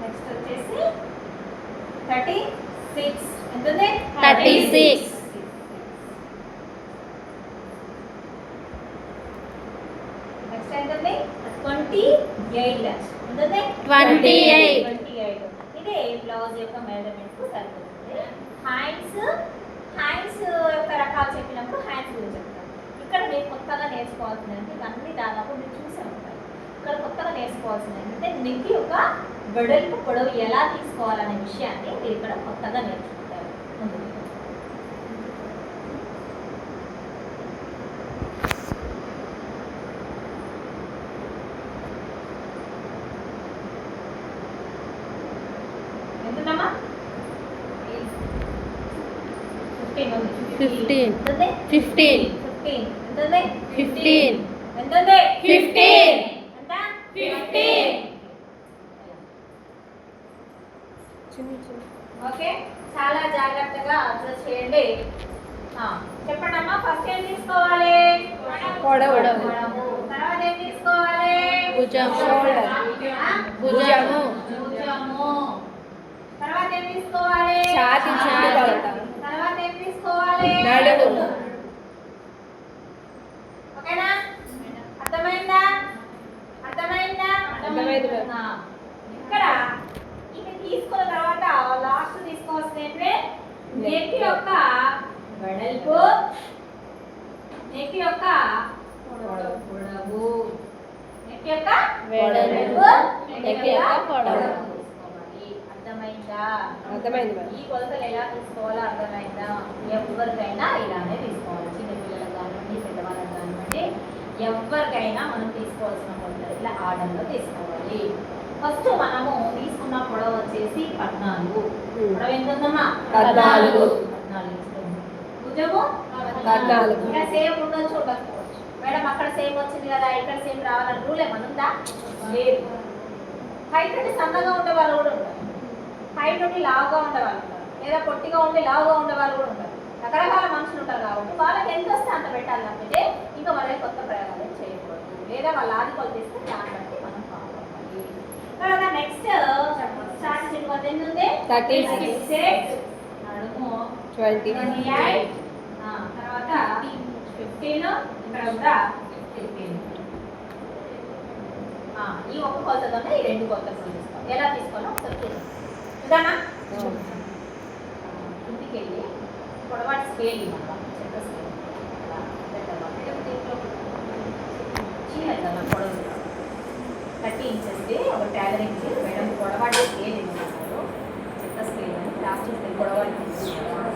Next వచ్చేసి thirty six ఎంతుంది Thirty six. Next ఎంతుంది twenty eight Twenty eight. Twenty eight ఇదే బ్లౌజ్ యొక్క మెజర్మెంట్స్ సరిపోతుంది. హ్యాండ్స్ హ్యాండ్స్ యొక్క రకాలు చెప్పినప్పుడు హ్యాండ్స్ గురించి చెప్తాం. ఇక్కడ మీరు కొత్తగా నేర్చుకోవాల్సింది అంటే ఇవన్నీ దాదాపు మీరు చూసే ఉంటారు ఇక్కడ కొత్తగా నేర్చుకోవాల్సింది అంటే నెక్ యొక్క వెడల్పు పొడవు ఎలా తీసుకోవాలనే విషయాన్ని మీరు ఇక్కడ కొత్తగా నేర్చుకుంటారు ఫిఫ్టీన్. ఫిఫ్టీన్. ఓకే చాలా జాగ్రత్తగా అబ్జర్వ్ చేయండి. చెప్పండి అమ్మా ఫస్ట్ ఏం తీసుకోవాలి? పొడవు. తర్వాత ఏం తీసుకోవాలి? భుజం. భుజము. భుజము. తర్వాత ఏం తీసుకోవాలి? ఛాతీ చుట్టూ కొలత. తర్వాత ఏం తీసుకోవాలి నడుము. ఓకేనా? అర్థమైందా? అర్థమైందా? ఇక్కడ ఇది తీసుకున్న తర్వాత లాస్ట్ తీసుకోవాల్సింది ఏంటంటే నెక్ యొక్క వెడల్పు. నెక్ యొక్క పొడవు. నెక్ యొక్క వెడల్పు, నెక్ యొక్క పొడవు. అర్థమైందా? అర్థమైంది. ఈ కొలతలు ఎలా తీసుకోవాలో అర్థమైందా? ఎవరికైనా ఇలానే తీసుకోవాలి. చిన్న పిల్లలకు కానివ్వండి పెద్దవాళ్ళకి కానివ్వండి ఎవరికైనా మనం తీసుకోవాల్సిన కొలతలు ఇలా ఆర్డర్లో తీసుకోవాలి. ఫస్ట్ మనము తీసుకున్న పొడవు వచ్చేసి పద్నాలుగు. పొడవు ఎంత ఉందమ్మా? పద్నాలుగు. పద్నాలుగు. భుజము పద్నాలుగు. ఇక్కడ సేమ్ ఉండొచ్చు ఉండకపోవచ్చు మేడం అక్కడ సేమ్ వచ్చింది కదా ఇక్కడ సేమ్ రావాలని రూల్ ఏమన్నా ఉందా? లేదు. హైట్ నుండి సన్నగా ఉండే వాళ్ళు కూడా ఉంటారు. హైట్ నుండి లావుగా ఉండే వాళ్ళు ఉంటారు లేదా పొట్టిగా ఉండి లావుగా ఉండే వాళ్ళు కూడా ఉంటారు రకరకాల మనుషులు ఉంటారు కాబట్టి వాళ్ళకి ఎంత వస్తే అంత పెట్టాలి తప్పితే ఇంకా వాళ్ళకి కొత్త ప్రయోగాలు చేయకూడదు. లేదా వాళ్ళ ఆది కొలత ఇస్తే దాన్ని బట్టి మనం ఫాలో నెక్స్ట్ ఎన్ని ఉంది? ట్వంటీ ఎయిట్ తర్వాత ఫిఫ్టీన్ ఇక్కడ కూడా ఫిఫ్టీన్ ఈ ఒక్క కొలతతోనే ఈ రెండు కొలతలు తీసుకోవాలి ఎలా తీసుకోవాలో ఒకసారి చూద్దాం. కిందికి వెళ్ళి పొడవాటి స్కేల్ చెత్త స్కేల్ పొడవు. థర్టీ ఇంచెస్ది. ఒక టైలరింగ్